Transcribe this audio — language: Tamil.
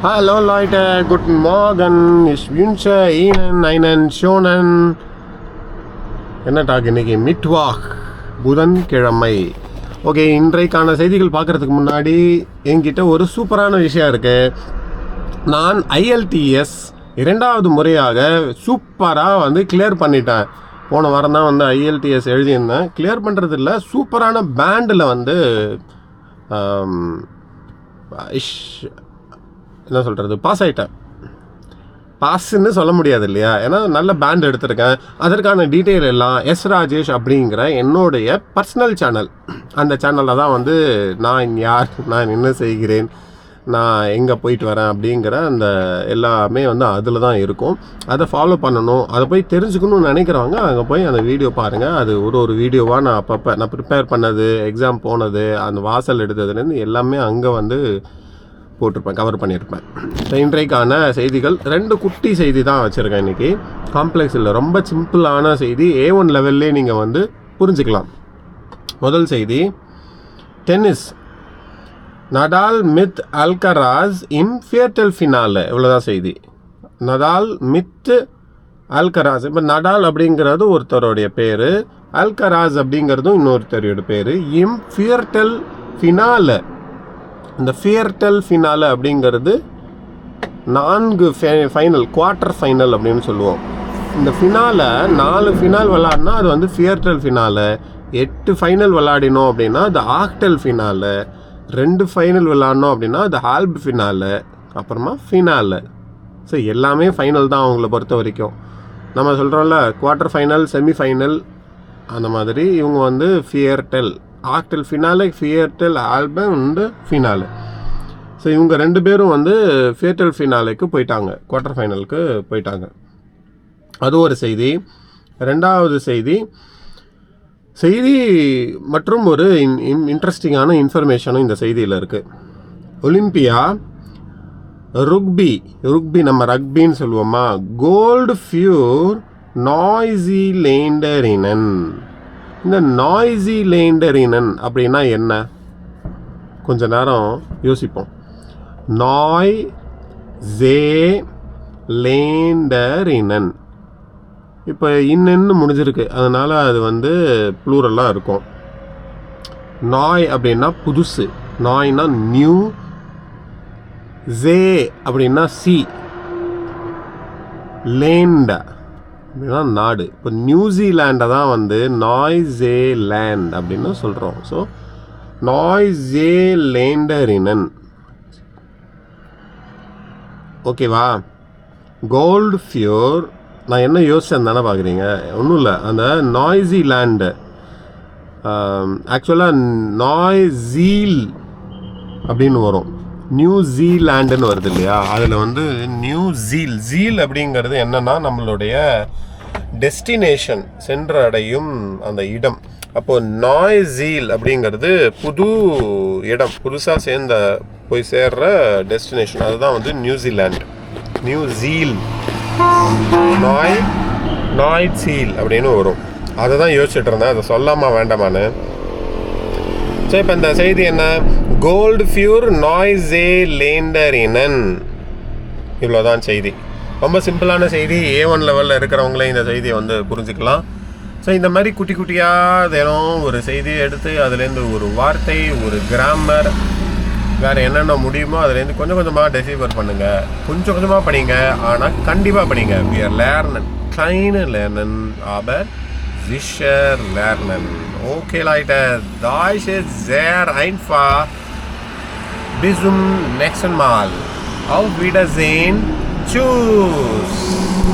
Hallo Leute, uh, guten Morgen. Ich uh, wünsche Ihnen einen schönen என்ன டாக் இன்னைக்கு? மிட்வாக் புதன்கிழமை ஓகே இன்றைக்கான செய்திகள் பார்க்குறதுக்கு முன்னாடி என்கிட்ட ஒரு சூப்பரான விஷயம் இருக்குது நான் ஐஎல்டிஎஸ் இரண்டாவது முறையாக சூப்பராக வந்து கிளியர் பண்ணிட்டேன். போன வாரம் தான் வந்து ஐஎல்டிஎஸ் எழுதியிருந்தேன். கிளியர் பண்ணுறது இல்லை சூப்பரான பேண்டில் வந்து இஷ் என்ன சொல்கிறது பாஸ் ஆகிட்டேன் பாஸ்ன்னு சொல்ல முடியாது இல்லையா? ஏன்னா நல்ல பேண்ட் எடுத்திருக்கேன். அதற்கான டீட்டெயில் எல்லாம் எஸ் ராஜேஷ் அப்படிங்கிற என்னுடைய பர்சனல் சேனல் அந்த சேனலில் தான் வந்து நான் யார் நான் என்ன செய்கிறேன் நான் எங்கே போயிட்டு வரேன் அப்படிங்கிற அந்த எல்லாமே வந்து அதில் தான் இருக்கும். அதை ஃபாலோ பண்ணணும். அதை போய் தெரிஞ்சுக்கணும்னு நினைக்கிறவங்க அங்கே போய் அந்த வீடியோ பாருங்கள் அது ஒரு ஒரு வீடியோவாக நான் அப்பப்போ நான் ப்ரிப்பேர் பண்ணது எக்ஸாம் போனது அந்த வாசல் எடுத்ததுலேருந்து எல்லாமே அங்கே வந்து போட்டிருப்பேன் கவர் பண்ணியிருப்பேன். இன்றைக்கான செய்திகள் ரெண்டு குட்டி செய்தி தான் வச்சுருக்கேன் இன்றைக்கி காம்ப்ளெக்ஸ் இல்லை ரொம்ப சிம்பிளான செய்தி. ஏ ஒன் லெவல்லே நீங்கள் வந்து புரிஞ்சுக்கலாம். முதல் செய்தி டென்னிஸ் நடால் மித் அல்கராஸ் இன் ஃபியர்டெல் ஃபினால இவ்வளோதான் செய்தி. நடால் மித் அல்கராஸ். இப்போ நடால் அப்படிங்கிறது ஒருத்தருடைய பேர் அல்கராஸ் அப்படிங்கிறதும் இன்னொருத்தரோட பேர். இம் ஃபியர்டெல் ஃபினால இந்த ஃபியர்டெல் ஃபினால அப்படிங்கிறது நான்கு ஃபைனல் குவார்ட்டர் ஃபைனல் அப்படின்னு சொல்லுவோம். இந்த ஃபினால நாலு ஃபினால் விளாடினா அது வந்து ஃபியர்டெல் ஃபினால எட்டு ஃபைனல் விளாடினோம் அப்படின்னா அது ஆக்டெல் ஃபினால ரெண்டு ஃபைனல் விளாட்னோம் அப்படின்னா அது ஹால்ப் ஃபினால அப்புறமா ஃபினால ஸோ எல்லாமே ஃபைனல் தான் அவங்கள பொறுத்த வரைக்கும். நம்ம சொல்கிறோம்ல குவார்ட்டர் ஃபைனல் செமிஃபைனல் அந்த மாதிரி இவங்க வந்து ஃபியர்டெல் ஆக்டல் ஃபினாலே ஃபியர்டெல் ஆல்பம் உண்டு ஃபினாலே ஸோ இவங்க ரெண்டு பேரும் வந்து ஃபியர்டெல் ஃபினாலேக்கு போயிட்டாங்க. குவார்ட்டர் ஃபைனலுக்கு போயிட்டாங்க. அது ஒரு செய்தி. ரெண்டாவது செய்தி செய்தி மற்றும் ஒரு இன் இன்ட்ரெஸ்டிங்கான இன்ஃபர்மேஷனும் இந்த செய்தியில் இருக்குது ஒலிம்பியா ருக்பி ருக்பி நம்ம ரக்பின்னு சொல்லுவோமா? கோல்டு ஃபியூர் நாய்ஸி லேண்டரினன் இந்த நாய்ஸி லேண்டரினன் அப்படின்னா என்ன? கொஞ்ச நேரம் யோசிப்போம். நாய் ஜே லேண்டரினன் இப்போ இன்னென்னு முடிஞ்சிருக்கு. அதனால் அது வந்து ப்ளூரலாக இருக்கும். நாய் அப்படின்னா புதுசு. நாய்னா நியூ ஜே அப்படின்னா சி லேண்ட அப்படின்னா நாடு. இப்போ நியூசிலாண்டை தான் வந்து நாய்ஸே லேண்ட் அப்படின்னு சொல்கிறோம் ஸோ நாய்ஸே லேண்டரினன் ஓகேவா கோல்டு ஃபியூர் நான் என்ன யோசிச்சேன் தானே பார்க்குறீங்க ஒன்றும் இல்லை. அந்த நாய்ஸி லேண்டு ஆக்சுவலாக நாய்ஸீல் அப்படின்னு வரும். நியூசீலாண்டுன்னு வருது இல்லையா? அதில் வந்து நியூ ஜீல் ஜீல் அப்படிங்கிறது என்னன்னா நம்மளுடைய டெஸ்டினேஷன் சென்றடையும் அந்த இடம். அப்போது நாய் ஜீல் அப்படிங்கிறது புது இடம் புதுசாக சேர்ந்த போய் சேர்ற டெஸ்டினேஷன் அதுதான் வந்து நியூசிலாண்டு நியூ ஜீல் நாய் நாய் சீல் அப்படின்னு வரும். அதை தான் யோசிச்சுட்டு இருந்தேன். அதை சொல்லாமா வேண்டாமான்னு. ஸோ இப்போ இந்த செய்தி என்ன? கோல்டு ஃபியூர் நாய்ஸே லேண்டரினன் இவ்வளோதான் செய்தி. ரொம்ப சிம்பிளான செய்தி. ஏ ஒன் லெவலில் இருக்கிறவங்களே இந்த செய்தியை வந்து புரிஞ்சுக்கலாம். ஸோ இந்த மாதிரி குட்டி குட்டியாக தினம் ஒரு செய்தியை எடுத்து அதுலேருந்து ஒரு வார்த்தை ஒரு கிராமர் வேறு என்னென்ன முடியுமோ அதுலேருந்து கொஞ்சம் கொஞ்சமாக டெசிவர் பண்ணுங்கள் கொஞ்சம் கொஞ்சமாக படிங்க. ஆனால் கண்டிப்பாக படிங்க. வி ஆர் லேர்னன் kleine லேர்னன் ஆபர் sicher lernen. Okay Leute da ist es sehr einfach. Bis zum nächsten Mal. Auf Wiedersehen. Tschüss